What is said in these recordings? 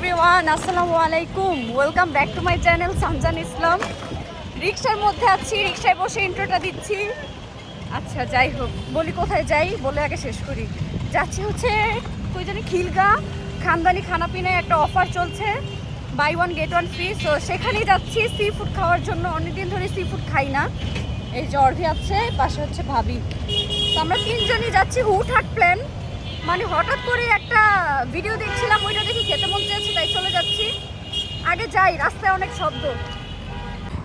Everyone আসসালামু আলাইকুম। Welcome back to my channel Sanjan Islam রিক্সার মধ্যে আছি রিক্সায় বসে ইন্ট্রোটা দিচ্ছি। আচ্ছা যাই হোক, বলি কোথায় যাই, বলে আগে শেষ করি। যাচ্ছি হচ্ছে, কই জানি, খিলগা। খানদানি খানাপিনায় একটা অফার চলছে। Buy one get one free তো সেখানেই যাচ্ছি সি ফুড খাওয়ার জন্য। অনেকদিন ধরে সি ফুড খাই না। এই যে অর্ভি আছে, পাশে হচ্ছে ভাবি। তো আমরা তিনজনই যাচ্ছি হুট হুটহাট প্ল্যান মানে হঠাৎ করে একটা ভিডিও দেখছিলাম ওইটা দেখি খেতে মন চেয়েছে তাই চলে যাচ্ছি। আগে যাই রাস্তায় অনেক শব্দ।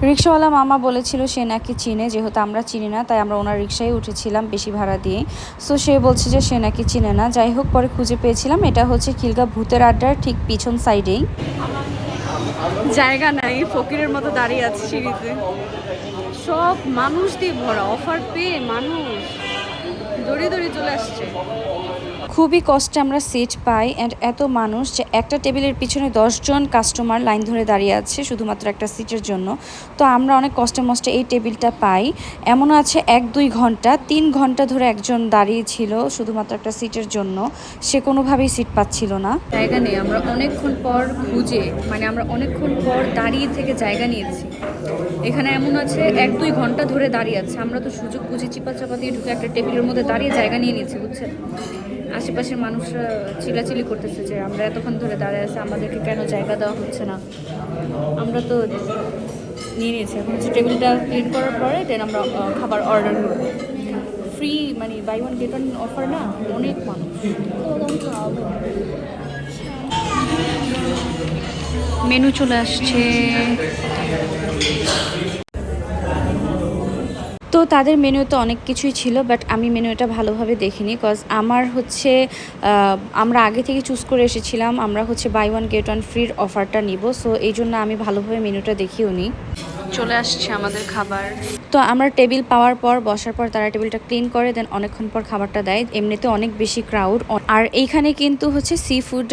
রিক্সাওয়ালা মামা বলেছিল সে নাকি চিনে যেহেতু আমরা চিনি না তাই আমরা ওনার রিক্সায় উঠেছিলাম বেশি ভাড়া দিয়ে। সো সে বলছে যে সে নাকি চিনে না। যাই হোক পরে খুঁজে পেয়েছিলাম এটা হচ্ছে খিলগা ভূতের আড্ডার ঠিক পিছন সাইডেই জায়গা নাই ফকিরের মতো দাঁড়িয়ে আছে সিঁড়িতে। সব মানুষ দিয়ে ভরা অফার পেয়ে মানুষ। দড়ি দড়ি চলে আসছে। খুবই কষ্টে আমরা সিট পাই অ্যান্ড এত মানুষ যে একটা টেবিলের পিছনে দশজন কাস্টমার লাইন ধরে দাঁড়িয়ে আছে শুধুমাত্র একটা সিটের জন্য। তো আমরা অনেক কষ্টে মষ্টে এই টেবিলটা পাই। এমন আছে এক, দুই ঘণ্টা, তিন ঘণ্টা ধরে একজন দাঁড়িয়ে ছিল শুধুমাত্র একটা সিটের জন্য। সে কোনোভাবেই সিট পাচ্ছিল না। জায়গা নেই, আমরা অনেকক্ষণ পর খুঁজে মানে আমরা অনেকক্ষণ পর দাঁড়িয়ে থেকে জায়গা নিয়েছি। এখানে এমন আছে এক, দুই ঘণ্টা ধরে দাঁড়িয়ে আছে। আমরা তো সুযোগ বুঝে চিপা চাপা দিয়ে ঢুকে একটা টেবিলের মধ্যে দাঁড়িয়ে জায়গা নিয়ে নিয়েছি, বুঝছেন? আশেপাশের মানুষরা চিলাচিলি করতেছে যে আমরা এতক্ষণ ধরে দাঁড়িয়ে আছি, আমাদেরকে কেন জায়গা দেওয়া হচ্ছে না? আমরা তো নিয়ে নিয়েছি। এখন হচ্ছে টেবিলটা ক্লিন করার পরে দেন আমরা খাবার অর্ডার করব। ফ্রি মানে buy one get one offer না, অনেক মানুষ। মেনু চলে আসছে। তাদের মেনুতে অনেক কিছুই ছিল বাট আমি মেনুটা ভালোভাবে দেখিনি কজ আমার হচ্ছে আমরা আগে থেকে চুজ করে এসেছিলাম আমরা হচ্ছে বাই ওয়ান গেট ওয়ান ফ্রির অফারটা নিব সো এই জন্য আমি ভালোভাবে মেনুটা দেখিও নি। চলে আসছে আমাদের খাবার। তো আমরা টেবিল পাওয়ার পর বসার পর তারা টেবিলটা ক্লিন করে দেন অনেকক্ষণ পর খাবারটা দেয় এমনিতে অনেক বেশি ক্রাউড আর এইখানে কিন্তু হচ্ছে সি ফুড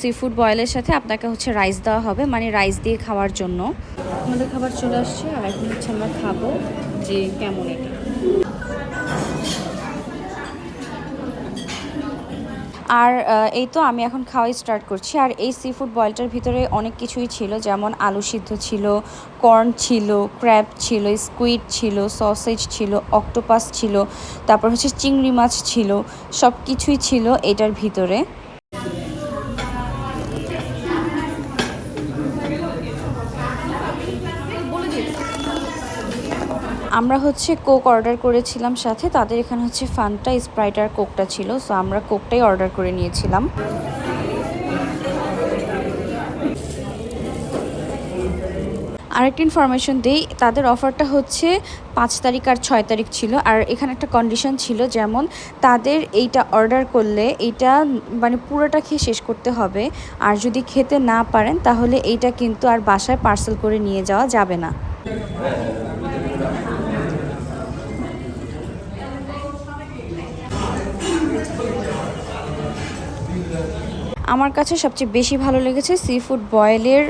সি ফুড বয়েলের সাথে আপনাকে হচ্ছে রাইস দেওয়া হবে মানে রাইস দিয়ে খাওয়ার জন্য। আমাদের খাবার চলে আসছে আর এখন হচ্ছে আমরা খাব। যে কেমন এটা? আর এই তো আমি এখন খাওয়াই স্টার্ট করছি। আর এই সি ফুড বয়েলটার ভিতরে অনেক কিছুই ছিল, যেমন আলু সিদ্ধ ছিল কর্ন ছিল ক্র্যাব ছিল স্কুইড ছিল সসেজ ছিল অক্টোপাস ছিল, তারপর হচ্ছে চিংড়ি মাছ ছিল সব কিছুই ছিল এটার ভিতরে। আমরা হচ্ছে কোক অর্ডার করেছিলাম সাথে, তাদের এখানে হচ্ছে ফান্টা স্প্রাইট আর কোকটা ছিল, সো আমরা কোকটাই অর্ডার করে নিয়েছিলাম। আরেকটা ইনফরমেশন দিই, তাদের অফারটা হচ্ছে পাঁচ তারিখ আর ছয় তারিখ ছিল, আর এখানে একটা কন্ডিশন ছিল যেমন, তাদের এইটা অর্ডার করলে এইটা মানে পুরোটা খেয়ে শেষ করতে হবে, আর যদি খেতে না পারেন তাহলে এইটা কিন্তু আর বাসায় পার্সেল করে নিয়ে যাওয়া যাবে না। আমার কাছে সবচেয়ে বেশি ভালো লেগেছে সি ফুড বয়েলের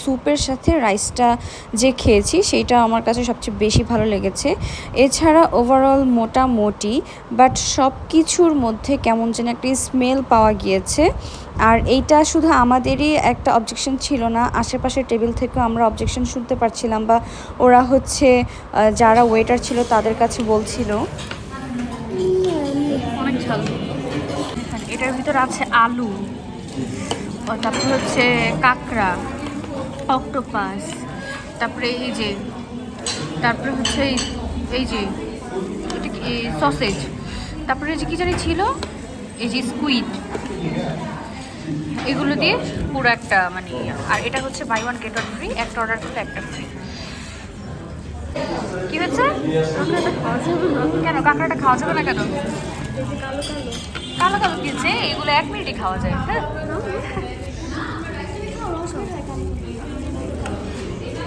স্যুপের সাথে রাইসটা যে খেয়েছি, সেইটা আমার কাছে সবচেয়ে বেশি ভালো লেগেছে। এছাড়া ওভারঅল মোটামুটি বাট সব কিছুর মধ্যে কেমন যেন একটি স্মেল পাওয়া গিয়েছে। আর এইটা শুধু আমাদেরই একটা অবজেকশন ছিল না, আশেপাশের টেবিল থেকেও আমরা অবজেকশন শুনতে পারছিলাম বা ওরা হচ্ছে যারা ওয়েটার ছিল তাদের কাছে বলছিল। এটার ভিতরে আছে আলু। তারপরে হচ্ছে কাঁকড়া অক্টোপাস তারপরে এই যে, তারপরে হচ্ছে এই- যে, এটা কি সসেজ তারপরে যে কি জানি ছিল? এই যে স্কুইড এগুলো দিয়ে পুরো একটা মানে আর এটা হচ্ছে buy one get one free একটা অর্ডার করলে একটা ফ্রি কি হচ্ছে কেন, কাঁকড়াটা খাওয়া যাবে না কেন? কালো কালো। কিনছে এগুলো এক মিনিটে খাওয়া যায় হ্যাঁ?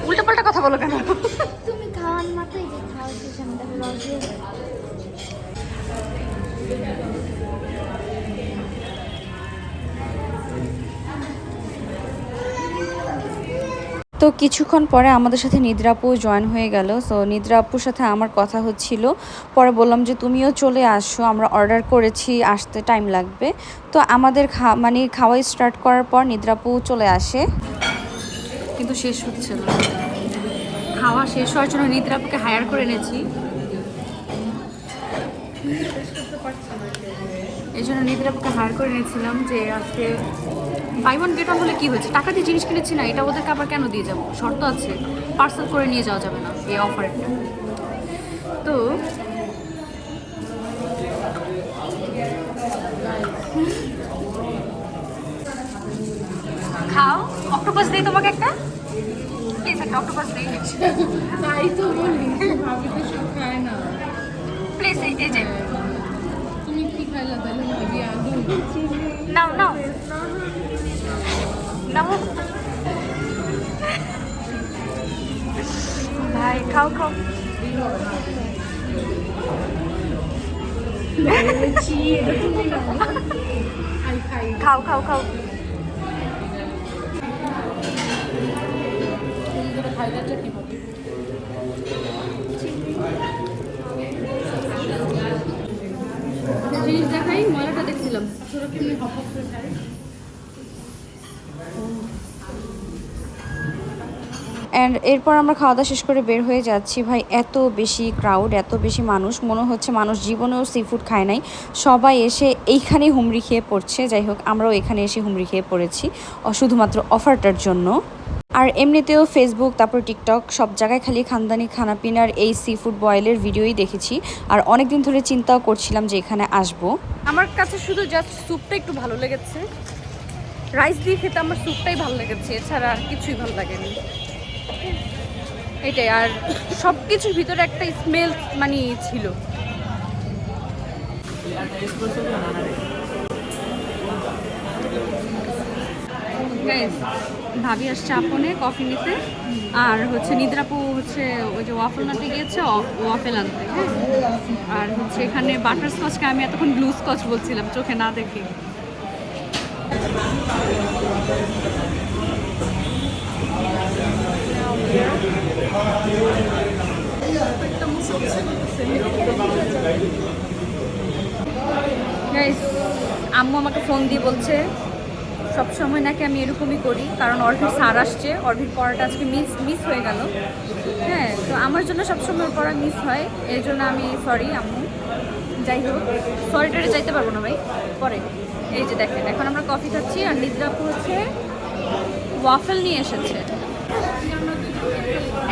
উল্টো পাল্টা কথা বলো কেন? তুমি খাওয়ার মতোই যে খাওয়ার দেবো। তো কিছুক্ষণ পরে আমাদের সাথে নিদ্রাপু জয়েন হয়ে গেল। সো নিদ্রাপুর সাথে আমার কথা হচ্ছিল। পরে বললাম যে তুমিও চলে আসো আমরা অর্ডার করেছি আসতে টাইম লাগবে। তো আমাদের খা মানে খাওয়াই স্টার্ট করার পর নিদ্রাপু চলে আসে। কিন্তু শেষ হচ্ছে না। খাওয়া শেষ হওয়ার জন্য নিদ্রাপুকে হায়ার করে এনেছি। এই জন্য নিদ্রাপুকে হায়ার করে নিয়েছিলাম যে আজকে বাই ওয়ান গেট হলে কী হয়েছে? টাকা দিয়ে জিনিস কিনেছি না, এটা ওদেরকে আবার কেন দিয়ে যাব? শর্ত আছে পার্সেল করে নিয়ে যাওয়া যাবে না এই অফারটা তো খাও অক্টোপাস দিয়ে তোমাকে একটা প্লিজ একটা অক্টোপাস দিই তাই তো বলি ভাবি তো সব খায় না প্লিজ এই এই যে তুমি কি খাইলা তাহলে ভাবি আলু নাও নাও নাও ভাই খাও খাও খাও খাও খাও জিনিস দেখাই ময়লাটা দেখছিলাম। অ্যান্ড এরপর আমরা খাওয়া দাওয়া শেষ করে বের হয়ে যাচ্ছি। ভাই, এত বেশি ক্রাউড এত বেশি মানুষ। মনে হচ্ছে মানুষ জীবনেও সি ফুড খায় নাই। সবাই এসে এইখানেই হুমড়ি খেয়ে পড়ছে। যাই হোক, আমরাও এখানে এসে হুমড়ি খেয়ে পড়েছি শুধুমাত্র অফারটার জন্য। আর এমনিতেও ফেসবুক তারপর টিকটক সব জায়গায় খালি খানদানি খানাপিনার এই সি ফুড বয়েলের ভিডিওই দেখেছি। আর অনেক দিন ধরে চিন্তাও করছিলাম যে এখানে আসব। আমার কাছে শুধু জাস্ট স্যুপটা একটু ভালো লেগেছে। রাইস দিয়ে খেতে আমার স্যুপটাই ভালো লেগেছে। এছাড়া আর কিছুই ভালো লাগেনি। এটাই, আর সব কিছুর ভিতরে একটা স্মেল মানে ছিল। ভাবি আসছে আপনে কফি নিতে, আর হচ্ছে নিদ্রাপু হচ্ছে ওই যে ওয়াফেল আনতে গিয়েছে ওয়াফেল আনতে হ্যাঁ? আর হচ্ছে এখানে বাটার স্কচকে আমি এতক্ষণ ব্লু স্কচ বলছিলাম, চোখে না দেখে। আম্মু আমাকে ফোন দিয়ে বলছে সব সময় নাকি আমি এরকমই করি, কারণ অর্ভির সার আসছে, অর্ভির পড়াটা আজকে মিস মিস হয়ে গেল। হ্যাঁ তো আমার জন্য সবসময় পড়া মিস হয় এই জন্য আমি সরি আম্মু। যাই হোক সরি টরি যাইতে পারব না ভাই, পরে। এই যে দেখেন, এখন আমরা কফি খাচ্ছি আর নিদ্রাপু হচ্ছে ওয়াফেল নিয়ে এসেছে।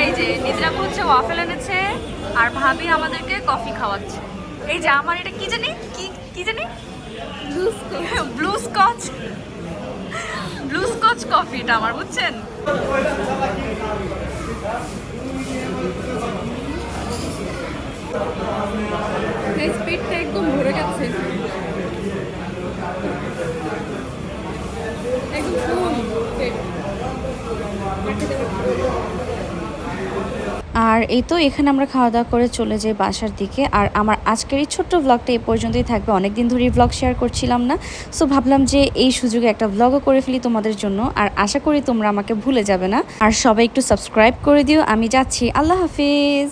এই যে নিদ্রাপু হচ্ছে ওয়াফেল এনেছে। আর ভাবি আমাদেরকে কফি খাওয়াচ্ছে। এই যে আমার এটা কি জানি? কি কি জানি? Blue scotch blue scotch coffee এটা আমার বুঝছেন? স্পিডটা একদম ভরে গেছে। একদম ফুল পেট আর এই তো এখানে আমরা খাওয়া দাওয়া করে চলে যাই বাসার দিকে। আর আমার আজকের এই ছোট্ট ব্লগটা এই পর্যন্তই থাকবে। অনেক দিন ধরেই ব্লগ শেয়ার করছিলাম না। সো ভাবলাম যে এই সুযোগে একটা ব্লগও করে ফেলি তোমাদের জন্য। আর আশা করি তোমরা আমাকে ভুলে যাবে না। আর সবাই একটু সাবস্ক্রাইব করে দিও। আমি যাচ্ছি। আল্লাহ হাফিজ!